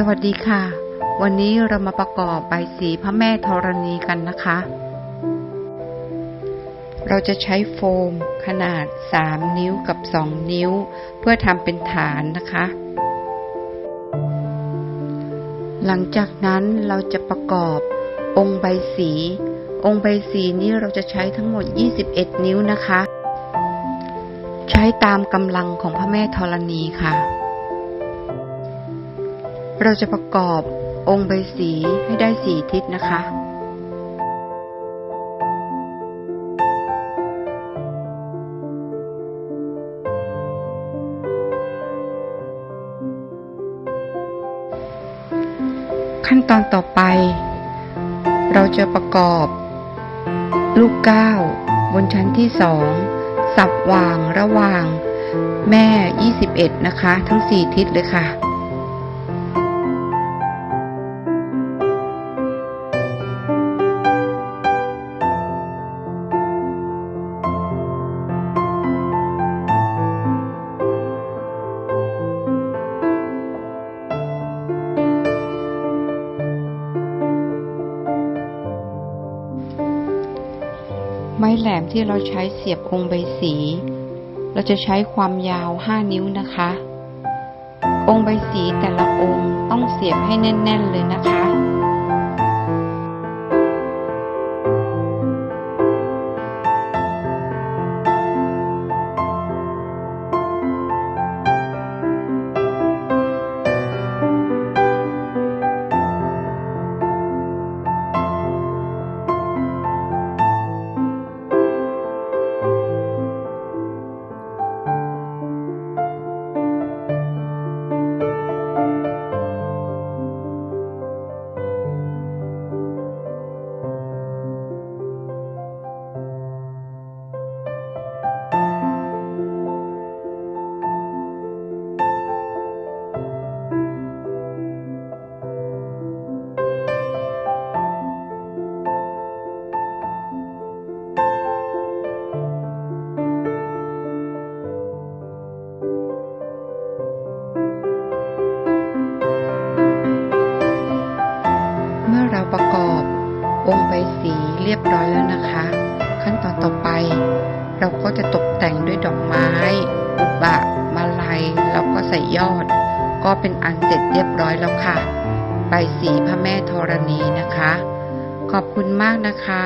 สวัสดีค่ะ วันนี้เรามาประกอบใบสีพระแม่ธรณีกันนะคะ เราจะใช้โฟมขนาด 3 นิ้วกับ 2 นิ้ว เพื่อทำเป็นฐานนะคะ หลังจากนั้นเราจะประกอบองค์ใบสี องค์ใบสีนี้เราจะใช้ทั้งหมด 21 นิ้วนะคะ ใช้ตามกำลังของพระแม่ธรณีค่ะ เราจะประกอบองค์ใบสีให้ได้สี่ทิศนะคะ ขั้นตอนต่อไป เราจะประกอบ ลูกก้าวบนชั้นที่สองสับวางระหว่างแม่ 21 นะคะ ทั้ง 4 ทิศเลยค่ะ ไม้แหลมที่เราใช้เสียบองค์ใบสี เราจะใช้ความยาว 5 นิ้วนะคะ องค์ใบสีแต่ละองค์ต้องเสียบให้แน่น ๆ เลยนะคะ องใบสีเรียบร้อยแล้วนะคะ ขั้นตอนต่อไป เราก็จะตกแต่งด้วยดอกไม้อุบะมาลัยแล้วก็ใส่ยอด ก็เป็นอันเสร็จเรียบร้อยแล้วค่ะ ใบสีพระแม่ธรณีนะคะ ขอบคุณมากนะคะ